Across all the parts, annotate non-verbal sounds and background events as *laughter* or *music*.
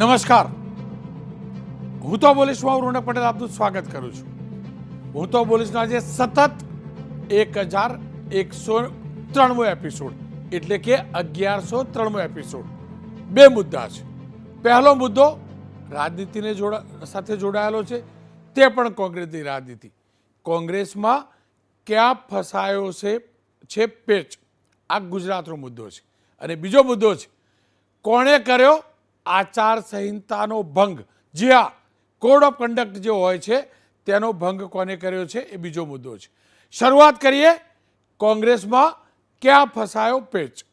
નમસ્કાર. હું તો બોલીશમાં રોનક પટેલ, આપનું સ્વાગત કરું છું. હું તો બોલીશનો આજે સતત એક હજાર એકસો ત્રણમો એપિસોડ એટલે કે અગિયારસો ત્રણમો એપિસોડ બે મુદ્દા છે. પહેલો મુદ્દો રાજનીતિને જોડા, સાથે જોડાયેલો છે. તે પણ કોંગ્રેસની રાજનીતિ. કોંગ્રેસમાં ક્યાં ફસાયો છે છે પેચ? આ ગુજરાતનો મુદ્દો છે. અને બીજો મુદ્દો છે, કોણે કર્યો આચાર સંહિતાનો ભંગ. જે આ કોડ ઓફ કન્ડક્ટ જે હોય છે, તેનો ભંગ કોને કર્યો છે એ બીજો મુદ્દો છે. શરૂઆત કરીએ કોંગ્રેસમાં ક્યાં ફસાયો પેચ?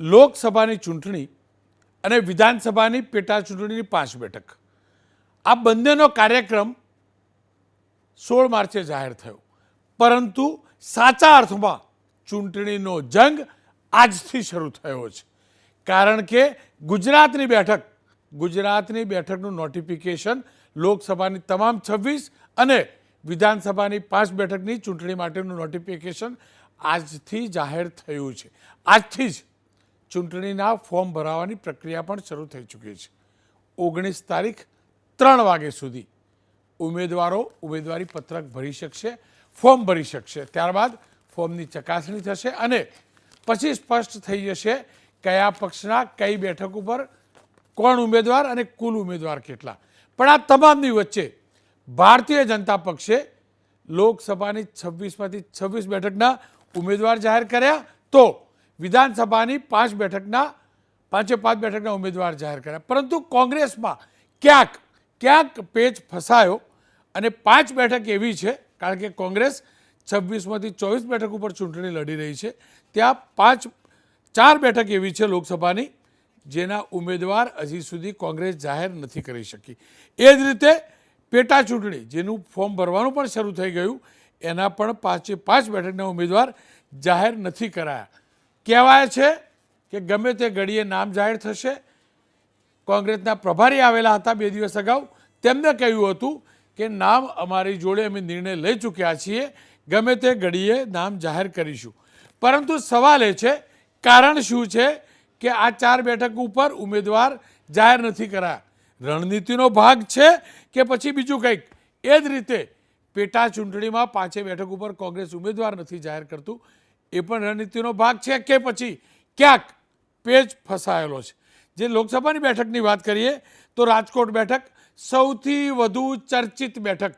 લોકસભાની ચૂંટણી અને વિધાનસભાની પેટા ચૂંટણીની પાંચ બેઠક. આ બંનેનો કાર્યક્રમ સોળ માર્ચે જાહેર થયો. પરંતુ સાચા અર્થમાં ચૂંટણીનો જંગ આજથી શરૂ થયો છે. કારણ કે ગુજરાતની બેઠક, ગુજરાતની બેઠકનું નોટિફિકેશન લોકસભાની તમામ છવ્વીસ અને વિધાનસભાની પાંચ બેઠકની ચૂંટણી માટેનું નોટિફિકેશન આજથી જાહેર થયું છે. આજથી જ ચૂંટણીના ફોર્મ ભરાવાની પ્રક્રિયા પણ શરૂ થઈ ચૂકી છે. ઓગણીસ તારીખ ત્રણ વાગે સુધી ઉમેદવારો ઉમેદવારી પત્રક ભરી શકશે ફોર્મ ભરી શકશે. ત્યારબાદ ફોર્મની ચકાસણી થશે અને પછી સ્પષ્ટ થઈ જશે કયા પક્ષના કઈ બેઠક ઉપર કોણ ઉમેદવાર અને કુલ ઉમેદવાર કેટલા. પણ આ તમામની વચ્ચે ભારતીય જનતા પક્ષે લોકસભાની છવ્વીસમાંથી છવ્વીસ બેઠકના ઉમેદવાર જાહેર કર્યા તો વિધાનસભાની પાંચ બેઠકના પાંચે પાંચ બેઠકના ઉમેદવાર જાહેર કર્યા. પરંતુ કોંગ્રેસમાં ક્યાંક ક્યાંક પેચ ફસાયો અને પાંચ બેઠક એવી છે, કારણ કે કોંગ્રેસ છવ્વીસમાંથી ચોવીસ બેઠક ઉપર ચૂંટણી લડી રહી છે. ત્યાં પાંચ, ચાર બેઠક એવી છે લોકસભાની જેના ઉમેદવાર હજી સુધી કોંગ્રેસ જાહેર નથી કરી શકી. એ જ રીતે પેટા ચૂંટણી જેનું ફોર્મ ભરવાનું પણ શરૂ થઈ ગયું. એના પણ પાંચે પાંચ બેઠકના ઉમેદવાર જાહેર નથી કરાયા. કહેવાય છે કે ગમે તે ઘડીએ નામ જાહેર થશે. કોંગ્રેસના પ્રભારી આવેલા હતા બે દિવસ અગાઉ. તેમને કહ્યું હતું કે, નામ અમારી જોડે અમે નિર્ણય લઈ ચૂક્યા છીએ. ગમે તે ઘડીએ નામ જાહેર કરીશું. પરંતુ સવાલ એ છે, કારણ શું છે કે આ ચાર બેઠક ઉપર ઉમેદવાર જાહેર નથી કરાયા? રણનીતિનો ભાગ છે કે પછી બીજું કંઈક? એ જ રીતે પેટા ચૂંટણીમાં પાંચે બેઠક ઉપર કોંગ્રેસ ઉમેદવાર નથી જાહેર કરતું, એ પણ રણનીતિનો ભાગ છે કે પછી ક્યાંક પેજ ફસાયેલો છે? જે લોકસભાની બેઠકની વાત કરીએ તો રાજકોટ બેઠક સૌથી વધુ ચર્ચિત બેઠક.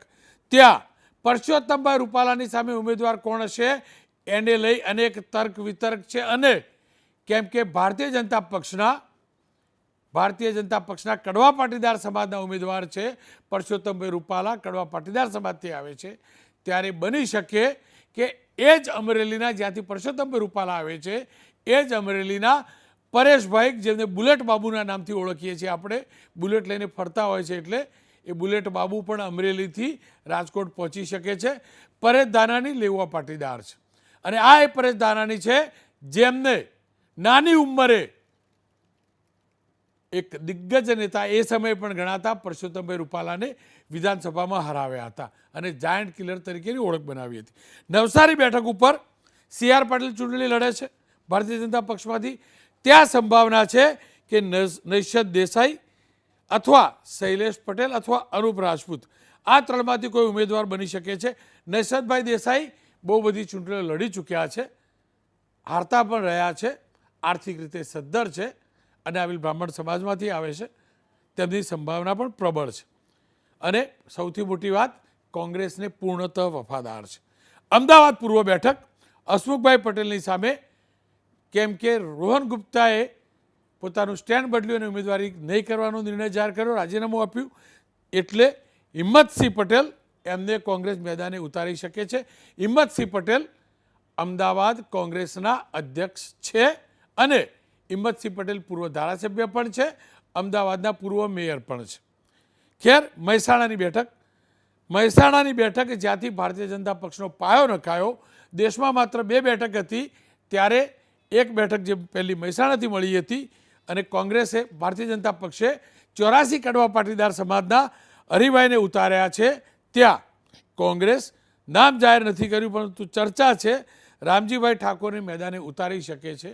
ત્યાં પરસોત્તમભાઈ રૂપાલાની સામે ઉમેદવાર કોણ હશે એને લઈ અનેક તર્ક વિતર્ક છે અને કેમ કે ભારતીય જનતા પક્ષના, ભારતીય જનતા પક્ષના કડવા પાટીદાર સમાજના ઉમેદવાર છે. પરસોત્તમભાઈ રૂપાલા કડવા પાટીદાર સમાજથી આવે છે. ત્યારે બની શકે કે એ જ અમરેલીના જ્યાંથી પરસોત્તમભાઈ રૂપાલા આવે છે, એ જ અમરેલીના પરેશભાઈ જેમને બુલેટ બાબુના નામથી ઓળખીએ છીએ આપણે. બુલેટ લઈને ફરતા હોય છે એટલે એ બુલેટ બાબુ પણ અમરેલીથી રાજકોટ પહોંચી શકે છે. પરેશ દાનાની લેવા પાટીદાર છે. અને આ એ પરેશ દાનાની છે જેમને નાની ઉંમરે એક દિગ્ગજ નેતા એ સમયે પણ ગણાતા પરસોત્તમભાઈ રૂપાલાને વિધાનસભામાં હરાવ્યા હતા અને જાયન્ટ કિલર તરીકેની ઓળખ બનાવી હતી. નવસારી બેઠક ઉપર સી આર પાટીલ ચૂંટણી લડે છે. ભારતીય જનતા પક્ષમાંથી. ત્યાં સંભાવના છે કે નૈશદ દેસાઈ અથવા શૈલેષ પટેલ અથવા અનુપ રાજપૂત. આ ત્રણમાંથી કોઈ ઉમેદવાર બની શકે છે. નૈશદભાઈ દેસાઈ બહુ બધી ચૂંટણીઓ લડી ચૂક્યા છે. હારતા પણ રહ્યા છે. આર્થિક રીતે સદ્ધર છે અને આવી બ્રાહ્મણ સમાજમાંથી આવે છે. તેમની સંભાવના પણ પ્રબળ છે. અને સૌથી મોટી વાત, કોંગ્રેસને પૂર્ણતઃ વફાદાર છે. અમદાવાદ પૂર્વ બેઠક હસમુખભાઈ પટેલની સામે, કેમ કે રોહન ગુપ્તાએ પોતાનું સ્ટેન્ડ બદલ્યું અને ઉમેદવારી નહીં કરવાનો નિર્ણય જાહેર કર્યો, રાજીનામું આપ્યું. એટલે હિંમતસિંહ પટેલ એમને કોંગ્રેસ મેદાને ઉતારી શકે છે. હિંમતસિંહ પટેલ અમદાવાદ કોંગ્રેસના અધ્યક્ષ છે અને હિંમતસિંહ પટેલ પૂર્વ ધારાસભ્ય પણ છે, અમદાવાદના પૂર્વ મેયર પણ છે. ખેર, મહેસાણાની બેઠક. મહેસાણાની બેઠક જ્યાંથી ભારતીય જનતા પક્ષનો પાયો નખાયો, દેશમાં માત્ર બે બેઠક હતી, ત્યારે એક બેઠક જે પહેલી મહેસાણાથી મળી હતી અને કોંગ્રેસે ભારતીય જનતા પક્ષે ચોરાસી કડવા પાટીદાર સમાજના હરિભાઈને ઉતાર્યા છે. ત્યાં કોંગ્રેસ નામ જાહેર નથી કર્યું, પરંતુ ચર્ચા છે. રામજીભાઈ ઠાકોરને મેદાને ઉતારી શકે છે.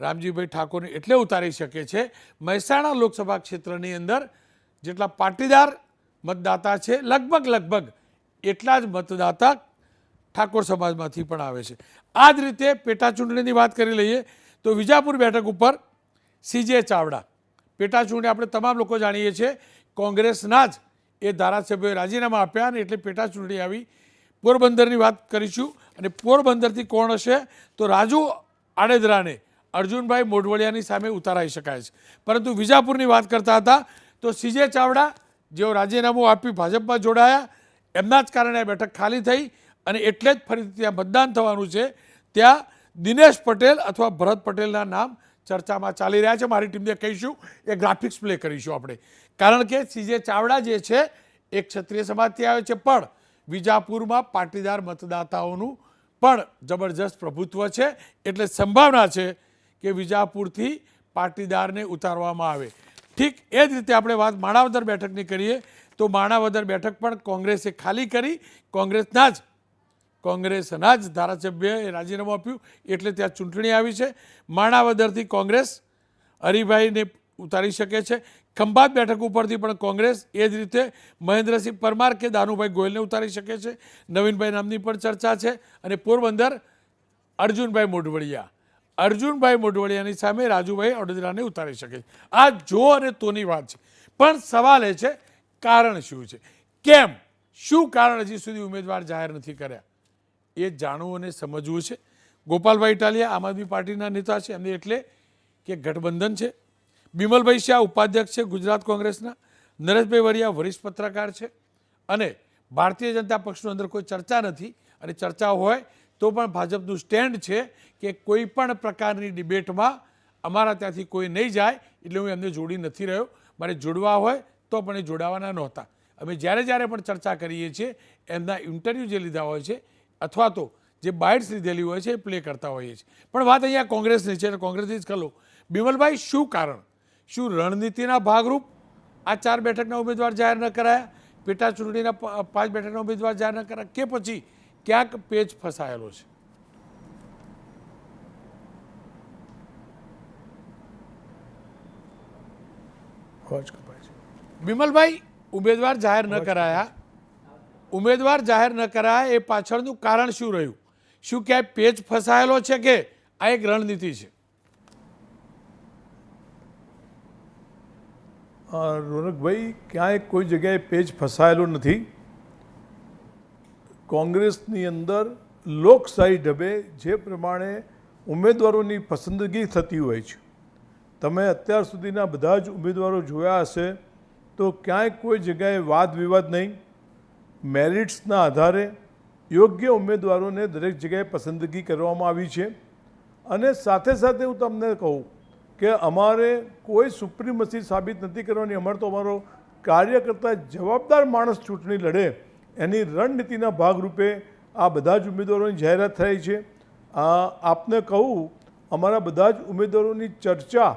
રામજીભાઈ ઠાકોરને એટલે ઉતારી શકે છે. મહેસાણા લોકસભા ક્ષેત્રની અંદર જેટલા પાટીદાર મતદાતા છે, લગભગ લગભગ એટલા જ મતદાતા ઠાકોર સમાજમાંથી પણ આવે છે. આ જ રીતે પેટા ચૂંટણીની વાત કરી લઈએ તો વિજાપુર બેઠક ઉપર સીજે ચાવડા. પેટાચૂંટણી આપણે તમામ લોકો જાણીએ છીએ. કોંગ્રેસના જ એ ધારાસભ્યોએ રાજીનામા આપ્યા અને એટલે પેટાચૂંટણી આવી. પોરબંદરની વાત કરીશું અને પોરબંદરથી કોણ હશે? તો રાજુ આડેદરાને. અર્જુનભાઈ મોઢવડિયાની સામે ઉતારાઈ શકાય છે. પરંતુ વિજાપુરની વાત કરતા હતા, તો સીજે ચાવડા જેઓ રાજીનામું આપી ભાજપમાં જોડાયા, એમના જ કારણે આ બેઠક ખાલી થઈ અને એટલે જ ફરીથી ત્યાં મતદાન થવાનું છે. ત્યાં દિનેશ પટેલ અથવા ભરત પટેલના નામ ચર્ચામાં ચાલી રહ્યા છે. મારી ટીમને કહીશું એ ગ્રાફિક્સ પ્લે કરીશું આપણે. કારણ કે સીજે ચાવડા જે છે, એક ક્ષત્રિય સમાજથી આવે છે, પણ વિજાપુરમાં પાટીદાર મતદાતાઓનું પણ જબરજસ્ત પ્રભુત્વ છે. એટલે સંભાવના છે કે વિજાપુરથી પાટીદારને ઉતારવામાં આવે. ઠીક, એ જ રીતે આપણે વાત માણાવદર બેઠકની કરીએ. તો માણાવદર બેઠક પણ કોંગ્રેસે ખાલી કરી. કોંગ્રેસના જ કોંગ્રેસના જ ધારાસભ્યએ રાજીનામું આપ્યું, એટલે ત્યાં ચૂંટણી આવી છે. માણાવદરથી કોંગ્રેસ હરિભાઈને ઉતારી શકે છે. ખંભાત બેઠક ઉપરથી પણ કોંગ્રેસ એ જ રીતે મહેન્દ્રસિંહ પરમાર કે દાનુભાઈ ગોયલને ઉતારી શકે છે. નવીનભાઈ નામની પણ ચર્ચા છે અને પોરબંદર અર્જુનભાઈ મોઢવડિયા. અર્જુનભાઈ મોઢવડિયાની સામે રાજુભાઈ અડોદરાને ઉતારી શકે છે. આ જો અને તોની વાત છે. પણ સવાલ એ છે, કારણ શું છે? કેમ? શું કારણ હજી સુધી ઉમેદવાર જાહેર નથી કર્યા? એ જાણવું અને સમજવું છે. ગોપાલભાઈ ઇટાલિયા આમ આદમી પાર્ટીના નેતા છે એમને એટલે કે ગઠબંધન છે. બિમલભાઈ શાહ ઉપાધ્યક્ષ છે ગુજરાત કોંગ્રેસના. નરેશભાઈ વરિયા વરિષ્ઠ પત્રકાર છે. અને ભારતીય જનતા પક્ષનું અંદર કોઈ ચર્ચા નથી અને ચર્ચા હોય તો પણ ભાજપનું સ્ટેન્ડ છે કે કોઈ પણ પ્રકારની ડિબેટમાં અમારા ત્યાંથી કોઈ નહીં જાય એટલે હું એમને જોડી નથી રહ્યો. મારે જોડવા હોય તો પણ એ જોડાવાના નહોતા. અમે જ્યારે જ્યારે પણ ચર્ચા કરીએ છીએ એમના ઇન્ટરવ્યૂ જે લીધા હોય છે અથવા તો જે બાઇટ્સ લીધેલી હોય છે એ પ્લે કરતા હોઈએ છીએ. પણ વાત અહીંયા કોંગ્રેસની છે અને કોંગ્રેસની જ ખલો બિમલભાઈ શું કારણ? શું રણનીતિના ભાગરૂપ આ ચાર બેઠકના ઉમેદવાર જાહેર ન કરાયા? પેટા ચૂંટણીના પાંચ બેઠકના ઉમેદવાર જાહેર ન કરાયા? કે પછી ક્યાંક પેચ ફસાયેલો છે. બિમલભાઈ ઉમેદવાર જાહેર ન કરાયા. ઉમેદવાર જાહેર ન કરાયા એ પાછળનું કારણ શું રહ્યું? શું ક્યાંય પેચ ફસાયેલો છે કે આ એક રણનીતિ છે? રોનકભાઈ, ક્યાંય કોઈ જગ્યાએ પેજ ફસાયેલો નથી? કોંગ્રેસની અંદર લોકશાહી ઢબે જે પ્રમાણે ઉમેદવારોની પસંદગી થતી હોય છે. તમે અત્યાર સુધીના બધા જ ઉમેદવારો જોયા હશે, તો ક્યાંય કોઈ જગ્યાએ વાદ વિવાદ નહીં? મેરિટ્સના આધારે યોગ્ય ઉમેદવારોને દરેક જગ્યાએ પસંદગી કરવામાં આવી છે. અને સાથે સાથે હું તમને કહું કે અમારે કોઈ સુપ્રીમસી સાબિત નથી કરવાની. અમારે તો અમારો કાર્ય કરતા જવાબદાર માણસ ચૂંટણી લડે. એની રણનીતિના ભાગરૂપે આ બધા જ ઉમેદવારોની જાહેરાત થઈ છે. આપને કહું, અમારા બધા જ ઉમેદવારોની ચર્ચા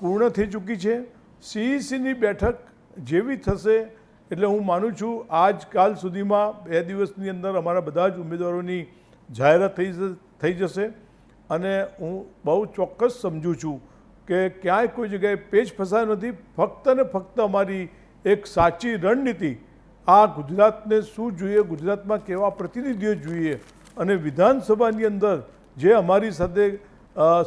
પૂર્ણ થઈ ચૂકી છે. સીઈસીની બેઠક જેવી થશે એટલે હું માનું છું આજકાલ સુધીમાં બે દિવસની અંદર અમારા બધા જ ઉમેદવારોની જાહેરાત થઈ થઈ જશે. અને હું બહુ ચોક્કસ સમજું છું કે ક્યાંય કોઈ જગ્યાએ પેચ ફસાયો નથી, ફક્ત ને ફક્ત અમારી એક સાચી રણનીતિ, આ ગુજરાતને શું જોઈએ, ગુજરાતમાં કેવા પ્રતિનિધિઓ જોઈએ અને વિધાનસભાની અંદર જે અમારી સાથે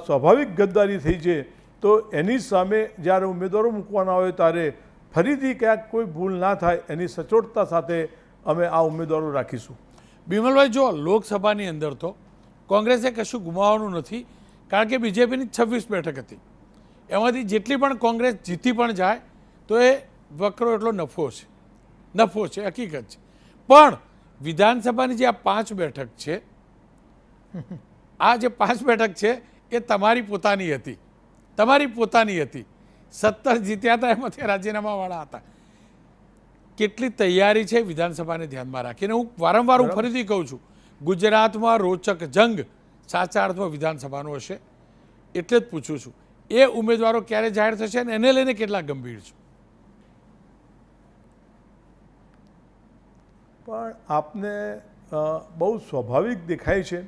સ્વાભાવિક ગદ્દારી થઈ છે, તો એની સામે જ્યારે ઉમેદવારો મૂકવાના હોય ત્યારે ફરીથી ક્યાંક કોઈ ભૂલ ના થાય એની સચોટતા સાથે અમે આ ઉમેદવારો રાખીશું. બિમલભાઈ, જો લોકસભાની અંદર તો કોંગ્રેસે કશું ગુમાવવાનું નથી, કારણ કે બીજેપીની છવ્વીસ બેઠક હતી. એમાંથી જેટલી પણ કોંગ્રેસ જીતી પણ જાય, તો એ વકરો એટલો નફો છે. નફો છે, હકીકત છે. પણ વિધાનસભાની જે આ પાંચ બેઠક છે, આ જે પાંચ બેઠક છે, એ તમારી પોતાની હતી. તમારી પોતાની હતી. સત્તર જીત્યા હતા એમાંથી રાજીનામાવાળા હતા. કેટલી તૈયારી છે વિધાનસભાને ધ્યાનમાં રાખીને. હું વારંવાર હું ફરીથી કહું છું ગુજરાતમાં રોચક જંગ સાચા અર્થમાં વિધાનસભાનો હશે એટલે જ પૂછું છું. એ ઉમેદવારો ક્યારે જાહેર થશે અને એને લઈને કેટલા ગંભીર છે? પણ આપને બહુ સ્વાભાવિક દેખાય છે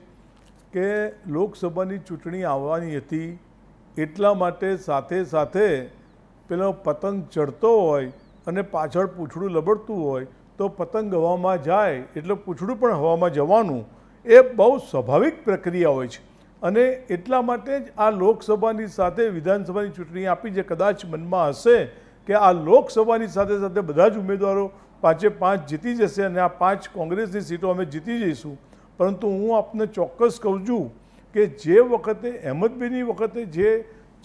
કે લોકસભાની ચૂંટણી આવવાની હતી એટલા માટે સાથે સાથે પેલો પતંગ ચડતો હોય અને પાછળ પૂંછડું લબડતું હોય, તો પતંગ હવામાં જાય એટલે પૂંછડું પણ હવામાં જવાનું. એ બહુ સ્વાભાવિક પ્રક્રિયા હોય છે. અને એટલા માટે જ આ લોકસભાની સાથે વિધાનસભાની ચૂંટણી આપી જે કદાચ મનમાં હશે કે આ લોકસભાની સાથે સાથે બધા જ ઉમેદવારો પાંચે પાંચ જીતી જશે અને આ પાંચ કોંગ્રેસની સીટો અમે જીતી જઈશું. પરંતુ હું આપને ચોક્કસ કહું છું કે જે વખતે, અહેમદભાઈની વખતે જે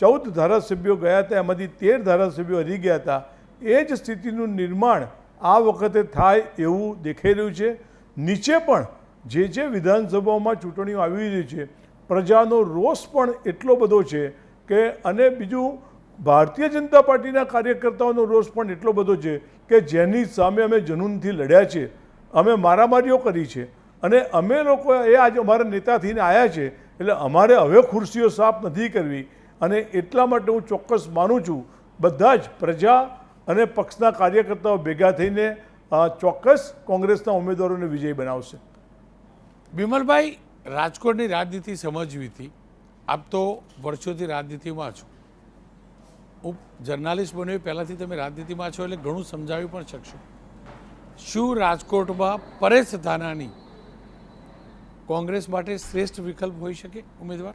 ચૌદ ધારાસભ્યો ગયા હતા, એમાંથી તેર ધારાસભ્યો હરી ગયા હતા, એ જ સ્થિતિનું નિર્માણ આ વખતે થાય એવું દેખાઈ રહ્યું છે. નીચે પણ જે જે વિધાનસભાઓમાં ચૂંટણીઓ આવી રહી છે, પ્રજાનો રોષ પણ એટલો બધો છે કે, અને બીજું, ભારતીય જનતા પાર્ટીના કાર્યકર્તાઓનો રોષ પણ એટલો બધો છે કે જેની સામે અમે જનૂનથી લડ્યા છે, અમે મારામારીઓ કરી છે, અને અમે લોકો એ આજે અમારા નેતા થઈને આવ્યા છે એટલે અમારે હવે ખુરશીઓ સાફ નથી કરવી અને એટલા માટે હું ચોક્કસ માનું છું, બધા જ પ્રજા અને પક્ષના કાર્યકર્તાઓ ભેગા થઈને ચોક્કસ કોંગ્રેસના ઉમેદવારોને વિજય બનાવશે. બિમલભાઈ રાજકોટની રાજનીતિ સમજવી હતી. આપ તો વર્ષોથી રાજનીતિમાં છો. હું જર્નાલિસ્ટ બન્યો પહેલાંથી તમે રાજનીતિમાં છો એટલે ઘણું સમજાવી પણ શકશો. શું રાજકોટમાં પરેશ ધાનાની કોંગ્રેસ માટે શ્રેષ્ઠ વિકલ્પ હોઈ શકે ઉમેદવાર?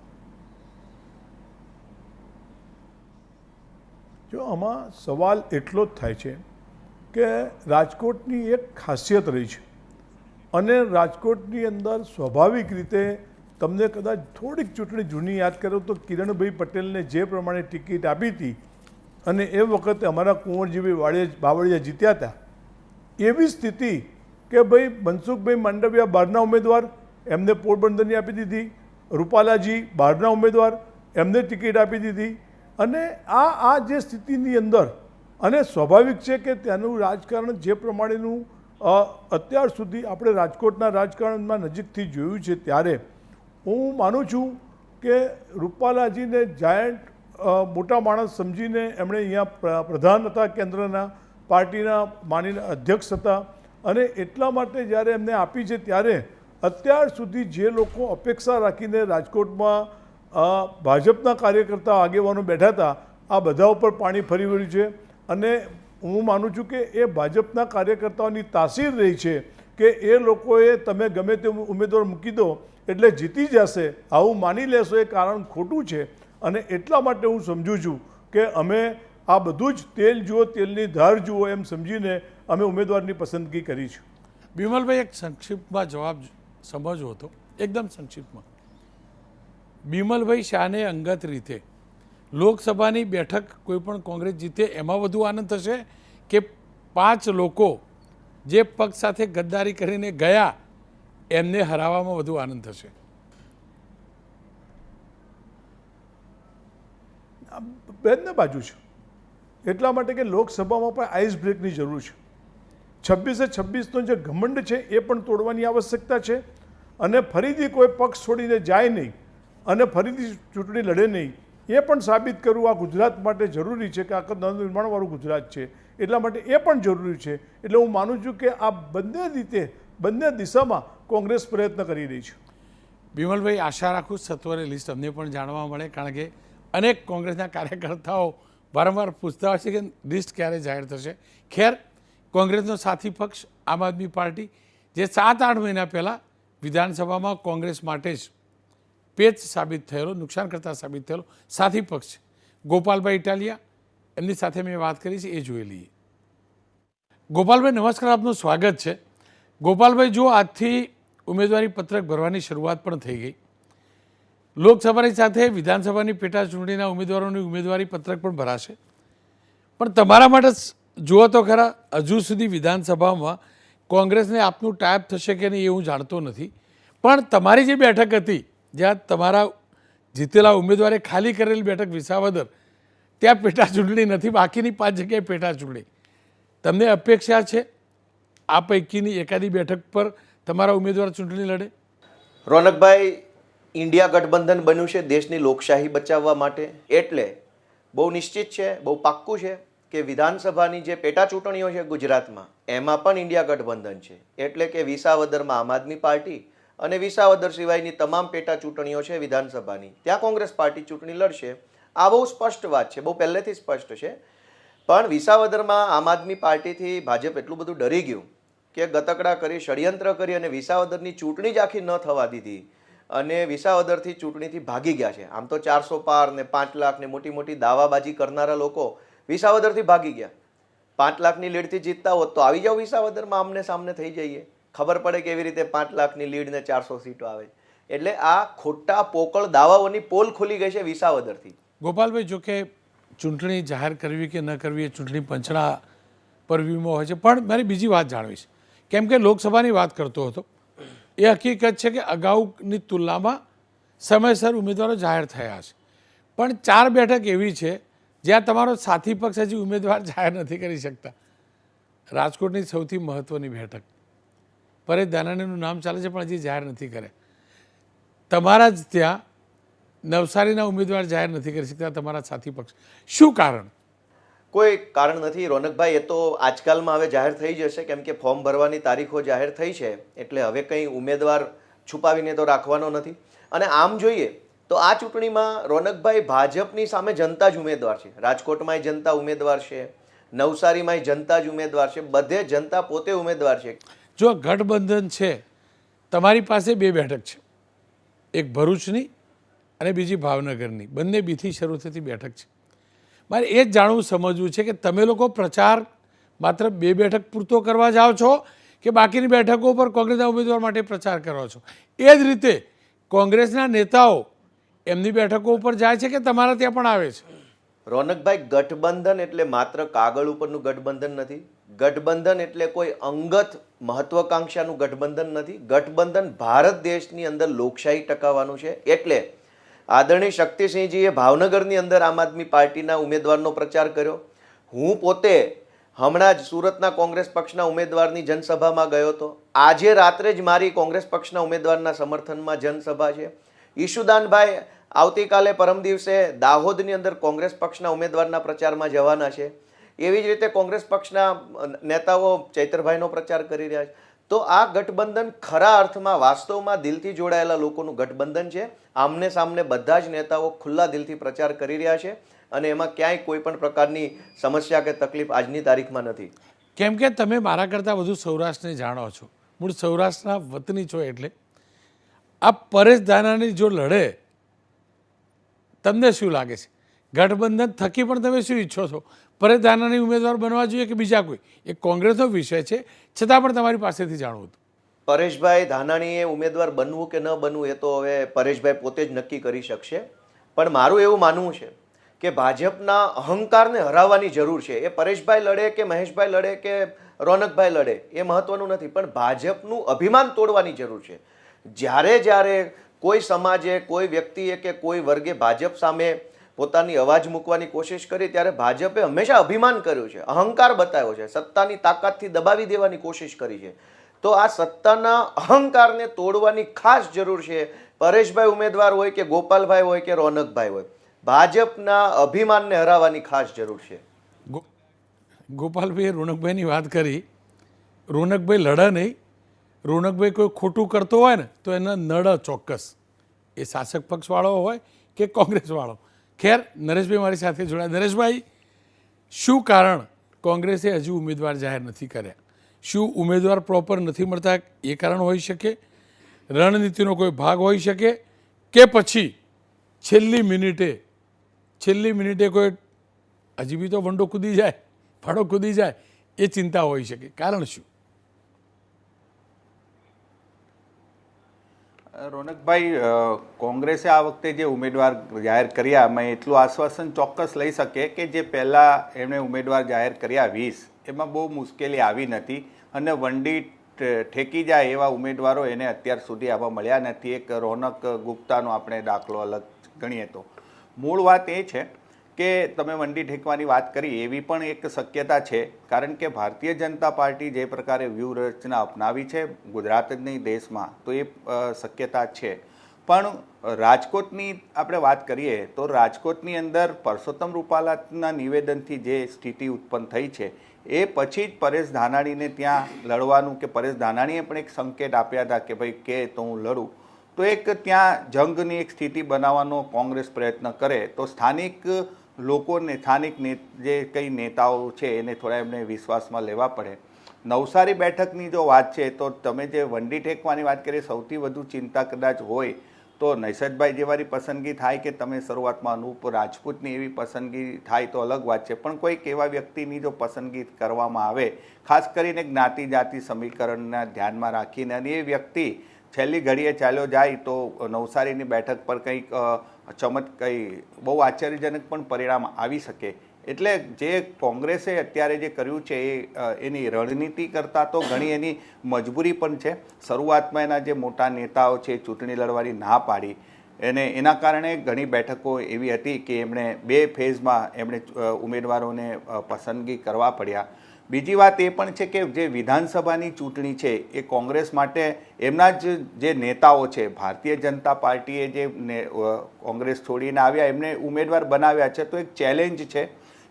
જો આમાં સવાલ એટલો જ થાય છે કે રાજકોટની એક ખાસિયત રહી છે અને રાજકોટની અંદર સ્વાભાવિક રીતે તમને કદાચ થોડીક ચૂંટણી જૂની યાદ કરો તો કિરણભાઈ પટેલને જે પ્રમાણે ટિકિટ આપી હતી અને એ વખતે અમારા કુંવરજીભાઈ વાડિયા બાવળિયા જીત્યા હતા, એવી સ્થિતિ કે ભાઈ મનસુખભાઈ માંડવિયા બહારના ઉમેદવાર એમને પોરબંદરની આપી દીધી, રૂપાલાજી બહારના ઉમેદવાર, એમને ટિકિટ આપી દીધી. અને આ આ જે સ્થિતિની અંદર, અને સ્વાભાવિક છે કે ત્યાંનું રાજકારણ જે પ્રમાણેનું અત્યાર સુધી આપણે રાજકોટના રાજકારણમાં નજીકથી જોયું છે ત્યારે, હું માનું છું કે રૂપાલાજીને જાયન્ટ મોટા માણસ સમજીને એમણે અહીંયા પ્ર- પ્રધાન હતા કેન્દ્રના, પાર્ટીના માનીને અધ્યક્ષ હતા. અને એટલા માટે જ્યારે એમને આપી છે ત્યારે અત્યાર સુધી જે લોકો અપેક્ષા રાખીને રાજકોટમાં ભાજપના કાર્યકર્તા આગેવાનો બેઠા હતા, આ બધા ઉપર પાણી ફરી વળ્યું છે. અને હું માનું છું કે એ ભાજપના કાર્યકર્તાઓની તાસીર રહી છે કે એ લોકોએ તમે ગમે તે ઉમેદવાર મૂકી દો, એટલે જીતી જશે. આવું માની લેશો એ કારણ ખોટું છે. અને એટલા માટે હું સમજું છું કે અમે આ બધું જ તેલ જુઓ, તેલની ધાર જુઓ એમ સમજીને અમે ઉમેદવારની પસંદગી કરી છે બિમલભાઈ, એક સંક્ષિપ્તમાં જવાબ સમજવો હતો એકદમ સંક્ષિપ્તમાં. બિમલભાઈ શાહને અંગત રીતે લોકસભાની બેઠક કોઈપણ કોંગ્રેસ જીતે એમાં વધુ આનંદ થશે કે પાંચ લોકો જે પક્ષ સાથે ગદ્દારી કરીને ગયા એમને હરાવવામાં વધુ આનંદ થશે? બેન બાજુ છે. એટલા માટે કે લોકસભામાં પણ આઈસ બ્રેકની જરૂર છે. છવ્વીસે છવ્વીસનો જે ઘમંડ છે એ પણ તોડવાની આવશ્યકતા છે અને ફરીથી કોઈ પક્ષ છોડીને જાય નહીં અને ફરીથી ચૂંટણી લડે નહીં, એ પણ સાબિત કરવું આ ગુજરાત માટે જરૂરી છે કે આખા નવનિર્માણવાળું ગુજરાત છે. એટલા માટે એ પણ જરૂરી છે. એટલે હું માનું છું કે આ બંને રીતે, બંને દિશામાં કોંગ્રેસ પ્રયત્ન કરી રહી છે. વિમલભાઈ, આશા રાખું સત્વરે લિસ્ટ અમને પણ જાણવા મળે, કારણ કે અનેક કોંગ્રેસના કાર્યકર્તાઓ વારંવાર પૂછતા હોય છે કે લિસ્ટ ક્યારે જાહેર થશે. ખેર કોંગ્રેસનો સાથી પક્ષ, આમ આદમી પાર્ટી, જે સાત આઠ મહિના પહેલાં વિધાનસભામાં કોંગ્રેસ માટે જ પેચ સાબિત થયેલો નુકસાન કરતા સાબિત થયેલો સાથી પક્ષ ગોપાલભાઈ ઇટાલિયા, એમની સાથે મેં વાત કરી છે, એ જોઈ લઈએ. ગોપાલભાઈ, નમસ્કાર, આપનું સ્વાગત છે. ગોપાલભાઈ, જો આજથી ઉમેદવારી પત્રક ભરવાની શરૂઆત પણ થઈ ગઈ. લોકસભાની સાથે વિધાનસભાની પેટા ચૂંટણીના ઉમેદવારોની ઉમેદવારી પત્રક પણ ભરાશે. પણ તમારા માટે જુઓ તો ખરા, હજુ સુધી વિધાનસભામાં કોંગ્રેસને આપનું ટાઈપ થશે કે નહીં એ હું જાણતો નથી. પણ તમારી જે બેઠક હતી, જ્યાં તમારા જીતેલા ઉમેદવારે ખાલી કરેલી બેઠક વિસાવદર, ત્યાં પેટા ચૂંટણી નથી, બાકીની પાંચ જગ્યાએ પેટા ચૂંટણી. તમને અપેક્ષા છે આ પૈકીની એકાદી બેઠક પર તમારા ઉમેદવાર ચૂંટણી લડે? રોનકભાઈ, ઇન્ડિયા ગઠબંધન બન્યું છે દેશની લોકશાહી બચાવવા માટે. એટલે બહુ નિશ્ચિત છે, બહુ પાક્કું છે. કે વિધાનસભાની જે પેટા ચૂંટણીઓ છે ગુજરાતમાં, એમાં પણ ઇન્ડિયા ગઠબંધન છે. એટલે કે વિસાવદરમાં આમ આદમી પાર્ટી અને વિસાવદર સિવાયની તમામ પેટા ચૂંટણીઓ છે વિધાનસભાની. ત્યાં કોંગ્રેસ પાર્ટી ચૂંટણી લડશે. આ બહુ સ્પષ્ટ વાત છે, બહુ પહેલેથી સ્પષ્ટ છે. પણ વિસાવદરમાં આમ આદમી પાર્ટીથી ભાજપ એટલું બધું ડરી ગયું કે ગતકડા કરી, ષડયંત્ર કરી અને વિસાવદરની ચૂંટણી જ આખી ન થવા દીધી અને વિસાવદરથી ચૂંટણીથી ભાગી ગયા છે. આમ તો ચારસો પાર ને પાંચ લાખ ને મોટી મોટી દાવાબાજી કરનારા લોકો વિસાવદરથી ભાગી ગયા. પાંચ લાખની લીડથી જીતતા હોત તો આવી જાઓ વિસાવદરમાં, આમને સામને થઈ જઈએ. ખબર પડે કેવી રીતે પાંચ લાખની લીડ ને ચારસો સીટો આવે. એટલે આ ખોટા પોકળ દાવાઓની પોલ ખુલી ગઈ છે વિસાવદરથી. ગોપાલભાઈ, જો કે ચૂંટણી જાહેર કરવી કે ન કરવી એ ચૂંટણી પંચના પરવ્યુમાં હોય છે. પણ મારી બીજી વાત જાણવી છે. કેમ કે લોકસભાની વાત કરતો હતો, એ હકીકત છે કે અગાઉની તુલનામાં સમયસર ઉમેદવારો જાહેર થયા છે. પણ ચાર બેઠક એવી છે જ્યાં તમારો સાથી પક્ષ હજી ઉમેદવાર *laughs* જાહેર નથી કરી શકતા. રાજકોટની સૌથી મહત્ત્વની બેઠક. પરેશ દાનાણીનું નામ ચાલે છે, પણ હજી જાહેર નથી કરે. તમારા જ ત્યાં નવસારીના ઉમેદવાર જાહેર નથી કરી શકતા, તમારા સાથી પક્ષ. શું કારણ? કોઈ કારણ નથી. રોનકભાઈ, એ તો આજકાલમાં હવે જાહેર થઈ જશે, કેમ કે ફોર્મ ભરવાની તારીખો જાહેર થઈ છે. એટલે હવે કંઈ ઉમેદવાર છુપાવીને તો રાખવાનો નથી. અને આમ જોઈએ તો આ ચૂંટણીમાં રોનકભાઈ ભાજપની સામે જનતા જ ઉમેદવાર છે. રાજકોટમાંય જનતા ઉમેદવાર છે, નવસારીમાંય જનતા જ ઉમેદવાર છે, બધે જનતા પોતે ઉમેદવાર છે. જો ગઠબંધન છે, તમારી પાસે બે બેઠક છે. એક ભરૂચની અને બીજી ભાવનગરની. બંને બીથી શરૂ થતી બેઠક છે. મારે એ જ જાણવું સમજવું છે કે તમે લોકો પ્રચાર માત્ર બે બેઠક પૂરતો કરવા જાઓ છો કે બાકીની બેઠકો પર કોંગ્રેસના ઉમેદવાર માટે પ્રચાર કરો છો? એ જ રીતે કોંગ્રેસના નેતાઓ એમની બેઠકો ઉપર જાય છે કે તમારા ત્યાં પણ આવે છે? રોનકભાઈ, ગઠબંધન એટલે માત્ર કાગળ ઉપરનું ગઠબંધન નથી. ગઠબંધન એટલે કોઈ અંગત મહત્વકાંક્ષાનું ગઠબંધન નથી. ગઠબંધન ભારત દેશની અંદર લોકશાહી ટકાવવાનું છે. એટલે આદરણીય શક્તિસિંહજીએ ભાવનગરની અંદર આમ આદમી પાર્ટીના ઉમેદવારનો પ્રચાર કર્યો. હું પોતે હમણાં જ સુરતના કોંગ્રેસ પક્ષના ઉમેદવારની જનસભામાં ગયો હતો. આજે રાત્રે જ મારી કોંગ્રેસ પક્ષના ઉમેદવારના સમર્થનમાં જનસભા છે. ઈશુદાનભાઈ આવતીકાલે પરમ દિવસે દાહોદની અંદર કોંગ્રેસ પક્ષના ઉમેદવારના પ્રચારમાં જવાના છે. એવી જ રીતે કોંગ્રેસ પક્ષના નેતાઓ ચૈતરભાઈનો પ્રચાર કરી રહ્યા છે. તો આ ગઠબંધન ખરા અર્થમાં વાસ્તવમાં દિલથી જોડાયેલા લોકોનું ગઠબંધન છે. આમને સામને બધા જ નેતાઓ ખુલ્લા દિલથી પ્રચાર કરી રહ્યા છે અને એમાં ક્યાંય કોઈ પણ પ્રકારની સમસ્યા કે તકલીફ આજની તારીખમાં નથી. કેમ કે તમે મારા કરતાં વધુ સૌરાષ્ટ્રને જાણો છો. મૂળ સૌરાષ્ટ્રના વતની છો એટલે. આ પરેશ દાનાની જો લડે તમને શું લાગે છે? ગઠબંધન થકી પણ તમે શું ઈચ્છો છો? પરેશ ધાનાની ઉમેદવાર બનવા જોઈએ કે બીજા કોઈ? એ કોંગ્રેસનો વિષય છે. છતાં પણ તમારી પાસેથી જાણવું હતું. પરેશભાઈ ધાનાણીએ ઉમેદવાર બનવું કે ન બનવું એ તો હવે પરેશભાઈ પોતે જ નક્કી કરી શકશે. પણ મારું એવું માનવું છે કે ભાજપના અહંકારને હરાવવાની જરૂર છે. એ પરેશભાઈ લડે કે મહેશભાઈ લડે કે રોનકભાઈ લડે એ મહત્વનું નથી. પણ ભાજપનું અભિમાન તોડવાની જરૂર છે. જ્યારે જ્યારે કોઈ સમાજે, કોઈ વ્યક્તિએ કે કોઈ વર્ગે ભાજપ સામે પોતાની અવાજ મૂકવાની કોશિશ કરી ત્યારે ભાજપે હંમેશા અભિમાન કર્યું છે, અહંકાર બતાવ્યો છે, સત્તાની તાકાતથી દબાવી દેવાની કોશિશ કરી છે. તો આ સત્તાના અહંકારને તોડવાની ખાસ જરૂર છે, પરેશભાઈ ઉમેદવાર હોય કે ગોપાલભાઈ હોય કે રોનકભાઈ હોય, ભાજપના અભિમાનને હરાવવાની ખાસ જરૂર છે. ગોપાલભાઈએ રોનકભાઈની વાત કરી. રોનકભાઈ લડા નહીં રોનકભાઈ કોઈ ખોટું કરતો હોય ને, તો એના નડ ચોક્કસ. એ શાસક પક્ષવાળો હોય કે કોંગ્રેસવાળો? ખેર, નરેશભાઈ મારી સાથે જોડાયા. નરેશભાઈ, શું કારણ કોંગ્રેસે હજુ ઉમેદવાર જાહેર નથી કર્યા? શું ઉમેદવાર પ્રોપર નથી મળતા? એ કારણ હોઈ શકે? રણનીતિનો કોઈ ભાગ હોઈ શકે? કે પછી છેલ્લી મિનિટે છેલ્લી મિનિટે કોઈ હજી બી તો વંડો કૂદી જાય ફાળો કૂદી જાય, એ ચિંતા હોઈ શકે. કારણ શું? રોનકભાઈ કોંગ્રેસે આ વખતે જે ઉમેદવાર જાહેર કર્યા એમાં એટલું આશ્વાસન ચોક્કસ લઈ શકે કે જે પહેલાં એમણે ઉમેદવાર જાહેર કર્યા વીસ, એમાં બહુ મુશ્કેલી આવી નથી અને વંડી ઠેકી જાય એવા ઉમેદવારો એને અત્યાર સુધી આવા મળ્યા નથી. એક રોનક ગુપ્તાનો આપણે દાખલો અલગ ગણીએ તો. મૂળ વાત એ છે કે તમે મંડી ઠેકવાની વાત કરી, એવી પણ એક શક્યતા છે. કારણ કે ભારતીય જનતા પાર્ટી જે પ્રકારે વ્યૂહરચના અપનાવી છે ગુજરાત જ નહીં દેશમાં, તો એ શક્યતા છે. પણ રાજકોટની આપણે વાત કરીએ, તો રાજકોટની અંદર પરસોત્તમ રૂપાલાના નિવેદનથી જે સ્થિતિ ઉત્પન્ન થઈ છે, એ પછી જ પરેશ ધાનાણીને ત્યાં લડવાનું કે પરેશ ધાનાણીએ પણ એક સંકેત આપ્યા હતા કે ભાઈ કે તો હું લડું. તો એક ત્યાં જંગની એક સ્થિતિ બનાવવાનો કોંગ્રેસ પ્રયત્ન કરે, તો સ્થાનિક લોકોને, સ્થાનિક ને જે કંઈ નેતાઓ છે, એને થોડા એમને વિશ્વાસમાં લેવા પડે. નવસારી બેઠકની જો વાત છે, તો તમે જે વંડી ટેકવાની વાત કરીએ સૌથી વધુ ચિંતા કદાચ હોય, તો નૈસદભાઈ જેવાની પસંદગી થાય કે તમે શરૂઆતમાં અનુપ, રાજપૂતની એવી પસંદગી થાય તો અલગ વાત છે. પણ કોઈક એવા વ્યક્તિની જો પસંદગી કરવામાં આવે, ખાસ કરીને જ્ઞાતિ જાતિ સમીકરણના ધ્યાનમાં રાખીને, અને એ વ્યક્તિ છેલ્લી ઘડીએ ચાલ્યો જાય તો નવસારીની બેઠક પર કંઈક અ, ચમત કંઈ બહુ આશ્ચર્યજનક પણ પરિણામ આવી શકે. એટલે જે કોંગ્રેસે અત્યારે જે કર્યું છે એ એની રણનીતિ કરતાં તો ઘણી એની મજબૂરી પણ છે. શરૂઆતમાં એના જે મોટા નેતાઓ છે ચૂંટણી લડવાની ના પાડી. એને એના કારણે ઘણી બેઠકો એવી હતી કે એમણે બે ફેઝમાં એમણે ઉમેદવારોને પસંદગી કરવા પડ્યા. બીજી વાત એ પણ છે કે જે વિધાનસભાની ચૂંટણી છે, એ કોંગ્રેસ માટે એમના જ જે નેતાઓ છે, ભારતીય જનતા પાર્ટીએ જે કોંગ્રેસ છોડીને આવ્યા, એમને ઉમેદવાર બનાવ્યા છે, તો એક ચેલેન્જ છે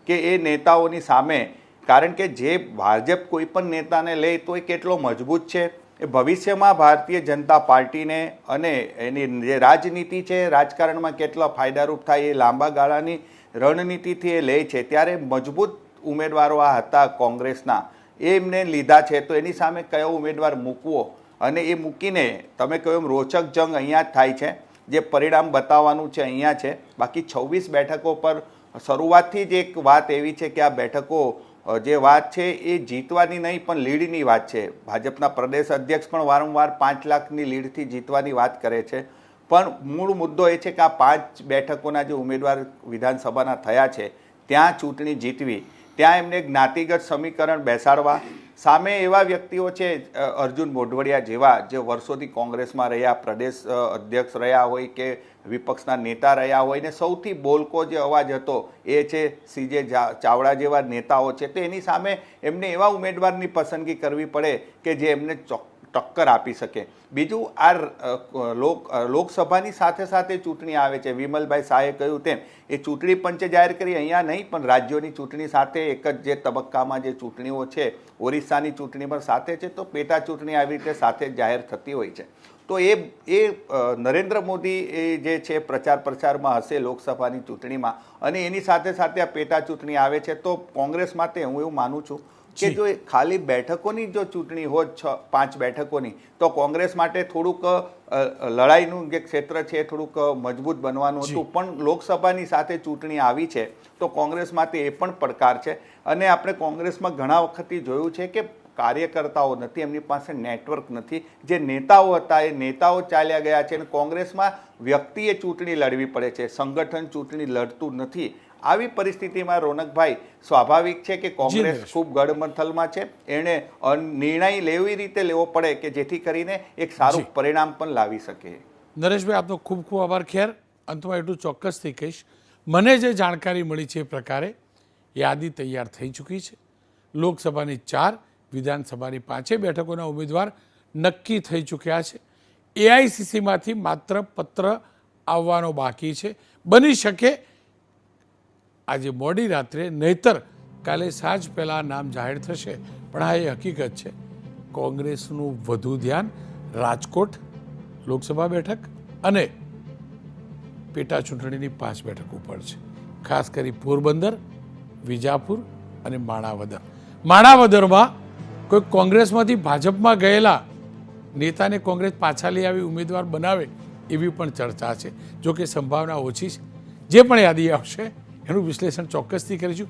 કે એ નેતાઓની સામે, કારણ કે જે ભાજપ કોઈ પણ નેતાને લે, તો એ કેટલો મજબૂત છે. એ ભવિષ્યમાં ભારતીય જનતા પાર્ટીને અને એની જે રાજનીતિ છે, રાજકારણમાં કેટલા ફાયદારૂપ થાય એ લાંબા ગાળાની રણનીતિથી એ લે છે. ત્યારે મજબૂત ઉમેદવારો આ હતા કોંગ્રેસના. એમને લીધા છે. તો એની સામે કયો ઉમેદવાર મૂકવો? અને એ મૂકીને તમે કહ્યું એમ રોચક જંગ અહીંયા થાય છે. જે પરિણામ બતાવવાનું છે અહીંયા છે. બાકી છવ્વીસ બેઠકો પર શરૂઆતથી જ એક વાત એવી છે કે આ બેઠકો જે વાત છે એ જીતવાની નહીં, પણ લીડની વાત છે. ભાજપના પ્રદેશ અધ્યક્ષ પણ વારંવાર પાંચ લાખની લીડથી જીતવાની વાત કરે છે. પણ મૂળ મુદ્દો એ છે કે આ પાંચ બેઠકોના જે ઉમેદવાર વિધાનસભાના થયા છે, ત્યાં ચૂંટણી જીતવી. ત્યાં એમને જ્ઞાતિગત સમીકરણ બેસાડવા. સામે એવા વ્યક્તિઓ છે અર્જુન મોઢવડિયા જેવા, જે વર્ષોથી કોંગ્રેસમાં રહ્યા, પ્રદેશ અધ્યક્ષ રહ્યા હોય કે વિપક્ષના નેતા રહ્યા હોય ને સૌથી બોલકો જે અવાજ હતો એ છે સીજે ચાવડા જેવા નેતાઓ છે. તો એની સામે એમને એવા ઉમેદવારની પસંદગી કરવી પડે કે જે એમને ચોક ટક્કર આપી શકે. બીજું આ લોક લોકસભાની સાથે સાથે ચૂંટણી આવે છે. વિમલભાઈ શાહે કહ્યું તેમ, એ ચૂંટણી પંચે જાહેર કરી, અહીંયા નહીં, પણ રાજ્યોની ચૂંટણી સાથે એક જ જે તબક્કામાં જે ચૂંટણીઓ છે, ઓરિસ્સાની ચૂંટણી પણ સાથે છે, તો પેટા ચૂંટણી આવી રીતે સાથે જાહેર થતી હોય છે. તો એ એ નરેન્દ્ર મોદી એ જે છે, પ્રચાર પ્રચારમાં હશે લોકસભાની ચૂંટણીમાં, અને એની સાથે સાથે આ પેટા ચૂંટણી આવે છે, તો કોંગ્રેસ માટે હું એવું માનું છું કે જો. ખાલી બેઠકોની જો ચૂંટણી હોત છ પાંચ બેઠકોની તો કોંગ્રેસ માટે થોડુંક લડાઈનું જે ક્ષેત્ર છે થોડુંક મજબૂત બનવાનું હતું. પણ લોકસભાની સાથે ચૂંટણી આવી છે તો કોંગ્રેસ માટે એ પણ પડકાર છે. અને આપણે કોંગ્રેસમાં ઘણા વખતથી જોયું છે કે કાર્યકર્તાઓ નથી એમની પાસે નેટવર્ક નથી. જે નેતાઓ હતા એ નેતાઓ ચાલ્યા ગયા છે અને કોંગ્રેસમાં વ્યક્તિએ ચૂંટણી લડવી પડે છે. સંગઠન ચૂંટણી લડતું નથી. આવી પરિસ્થિતિમાં રોનકભાઈ સ્વાભાવિક છે કે કોંગ્રેસ ખૂબ ગડમથલમાં છે. એણે નિર્ણય લેવી રીતે લેવો પડે કે જેથી કરીને એક સારું પરિણામ પણ લાવી શકે. નરેશભાઈ આપનો ખૂબ ખૂબ આભાર. ખેર અંતમાં એટલું ચોક્કસથી કહીશ. મને જે જાણકારી મળી છે એ પ્રકારે યાદી તૈયાર થઈ ચૂકી છે. લોકસભાની ચાર વિધાનસભાની પાંચે બેઠકોના ઉમેદવાર નક્કી થઈ ચૂક્યા છે. એઆઈસીસીમાંથી માત્ર પત્ર આવવાનો બાકી છે. બની શકે આજે મોડી રાત્રે નહીતર કાલે સાંજ પહેલાં નામ જાહેર થશે. પણ આ એ હકીકત છે. કોંગ્રેસનું વધુ ધ્યાન રાજકોટ લોકસભા બેઠક અને પેટા ચૂંટણીની પાંચ બેઠક ઉપર છે. ખાસ કરી પોરબંદર, વિજાપુર અને માણાવદર. માણાવદરમાં કોઈ કોંગ્રેસમાંથી ભાજપમાં ગયેલા નેતાને કોંગ્રેસ પાછા લઈ આવી ઉમેદવાર બનાવે એવી પણ ચર્ચા છે. જો કે સંભાવના ઓછી છે. જે પણ યાદી આવશે એનું વિશ્લેષણ ચોક્કસથી કરીશું.